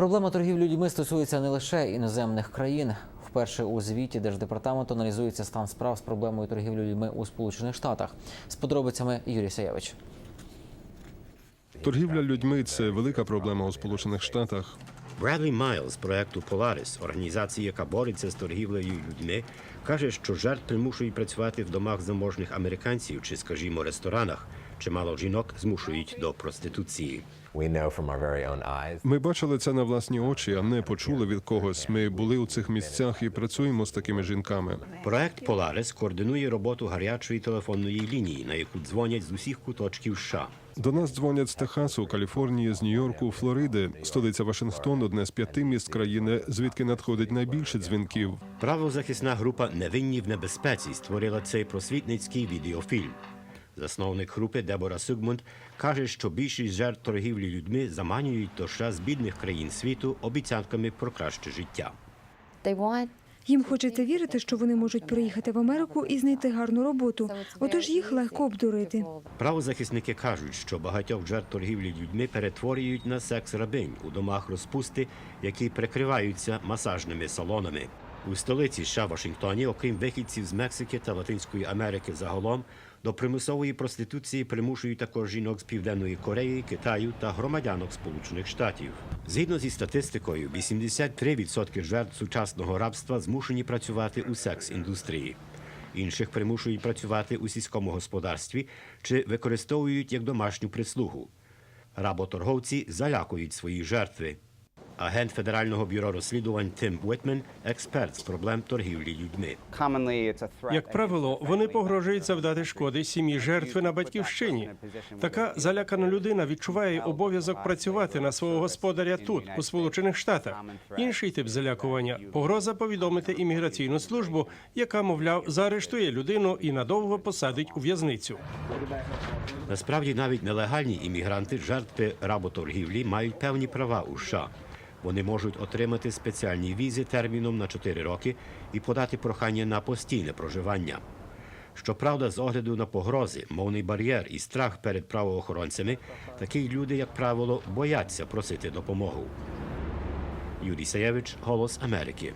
Проблема торгівлі людьми стосується не лише іноземних країн. Вперше у звіті Держдепартаменту аналізується стан справ з проблемою торгівлі людьми у Сполучених Штатах. З подробицями Юрій Саєвич. Торгівля людьми це велика проблема у Сполучених Штатах. Бредлі Майл з проекту Polaris, організації, яка бореться з торгівлею людьми, каже, що жертв примушують працювати в домах заможних американців чи, скажімо, ресторанах. Чимало жінок змушують до проституції. We know from our very own eyes. Ми бачили це на власні очі, а не почули від когось. Ми були у цих місцях і працюємо з такими жінками. Проект Polaris координує роботу гарячої телефонної лінії, на яку дзвонять з усіх куточків США. До нас дзвонять з Техасу, Каліфорнії, з Нью-Йорку, Флориди. Столиця Вашингтон одне з п'яти міст країни, звідки надходить найбільше дзвінків. Правозахисна група Невинні в небезпеці створила цей просвітницький відеофільм. Засновник групи Дебора Сугмунд каже, що більшість жертв торгівлі людьми заманюють до США з бідних країн світу обіцянками про краще життя. Їм хочеться вірити, що вони можуть приїхати в Америку і знайти гарну роботу. Отож їх легко обдурити. Правозахисники кажуть, що багатьох жертв торгівлі людьми перетворюють на секс-рабинь у домах розпусти, які прикриваються масажними салонами. У столиці США Вашингтоні, окрім вихідців з Мексики та Латинської Америки загалом, до примусової проституції примушують також жінок з Південної Кореї, Китаю та громадянок Сполучених Штатів. Згідно зі статистикою, 83% жертв сучасного рабства змушені працювати у секс-індустрії. Інших примушують працювати у сільському господарстві чи використовують як домашню прислугу. Работорговці залякують свої жертви. Агент Федерального бюро розслідувань Тим Уитмен – експерт з проблем торгівлі людьми. Як правило, вони погрожують завдати шкоди сім'ї жертви на батьківщині. Така залякана людина відчуває обов'язок працювати на свого господаря тут, у Сполучених Штатах. Інший тип залякування погроза повідомити імміграційну службу, яка, мовляв, заарештує людину і надовго посадить у в'язницю. Насправді, навіть нелегальні іммігранти, жертви работоргівлі, мають певні права у США. Вони можуть отримати спеціальні візи терміном на 4 роки і подати прохання на постійне проживання. Щоправда, з огляду на погрози, мовний бар'єр і страх перед правоохоронцями, такі люди, як правило, бояться просити допомогу. Юрій Саєвич, Голос Америки.